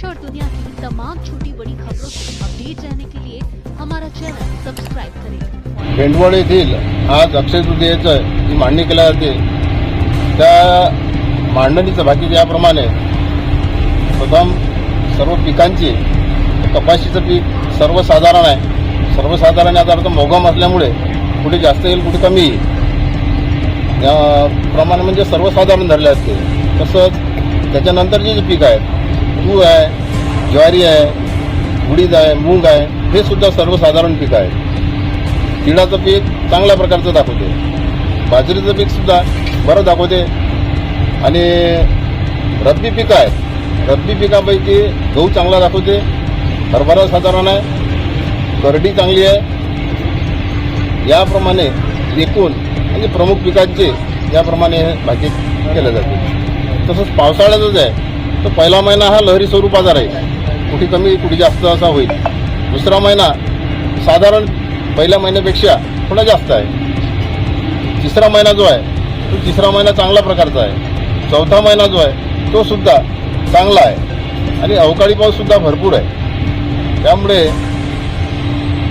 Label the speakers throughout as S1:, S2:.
S1: देश और दुनिया की तमाम छोटी बड़ी खबरों से अपडेट रहने के लिए हमारा चैनल सब्सक्राइब करें।
S2: भेंडवळ येथील आज अक्षय तृतीयेचं जी मांडणी केल्या जाते त्या मांडणीचं बाकी याप्रमाणे प्रथम सर्व पिकांची कपाशीचं पीक सर्वसाधारण आहे. सर्वसाधारण याचा अर्थ मोगम असल्यामुळे कुठे जास्त येईल कुठे कमी येईल. प्रमाण म्हणजे सर्वसाधारण धरले असते. तसंच त्याच्यानंतरचे जे पीक आहेत तूर आहे ज्वारी आहे उडीद आहे मूग आहे हे सुद्धा सर्वसाधारण पीक आहे. तिळाचं पीक चांगल्या प्रकारचं दाखवते. बाजरीचं पीक सुद्धा बरं दाखवते. आणि रब्बी पीक आहे. रब्बी पिकापैकी गहू चांगला दाखवते. हरभरा साधारण आहे. करडी चांगली आहे. याप्रमाणे एकूण म्हणजे प्रमुख पिकांचे याप्रमाणे भाजी केलं जाते. तसंच पावसाळ्यातच आहे. तर पहिला महिना हा लहरी स्वरूपाचा राहील कुठे कमी कुठे जास्त असा होईल. दुसरा महिना साधारण पहिल्या महिन्यापेक्षा थोडा जास्त आहे. तिसरा महिना जो आहे तो तिसरा महिना चांगल्या प्रकारचा आहे. चौथा महिना जो आहे तो सुद्धा चांगला आहे. आणि अवकाळी पाऊससुद्धा भरपूर आहे. त्यामुळे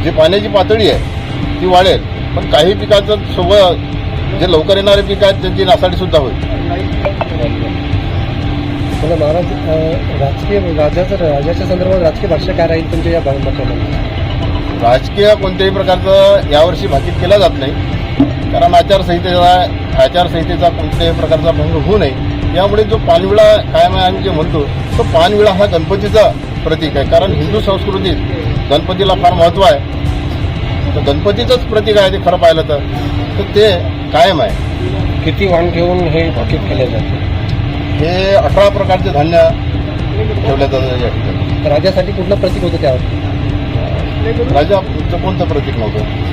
S2: जी पाण्याची पातळी आहे ती वाढेल. पण काही पिकाचं सोबत जे लवकर येणारे पिक आहेत त्यांची नासाडीसुद्धा होईल.
S3: मला महाराज राजकीय राज्याचं राज्याच्या संदर्भात राजकीय भाष्य काय राहील तुमच्या या मतामध्ये
S2: राजकीय कोणत्याही प्रकारचं यावर्षी भाकीत केलं जात नाही. कारण आचारसंहितेचा आचारसंहितेचा कोणत्याही प्रकारचा भंग होऊ नये. यामुळे जो पानविळा कायम आहे आम्ही जे म्हणतो तो पानविळा हा गणपतीचा प्रतीक आहे. कारण हिंदू संस्कृतीत गणपतीला फार महत्त्व आहे. तर गणपतीचंच प्रतीक आहे ते खरं पाहिलं तर. तर ते कायम आहे.
S3: किती वाण घेऊन हे भाकीत केले जाते?
S2: हे अठरा प्रकारचे धान्य ठेवल्या जातं या ठिकाणी.
S3: तर राज्यासाठी कुठलं प्रतीक होतं त्यावर?
S2: राजा कोणतं प्रतीक नव्हतं?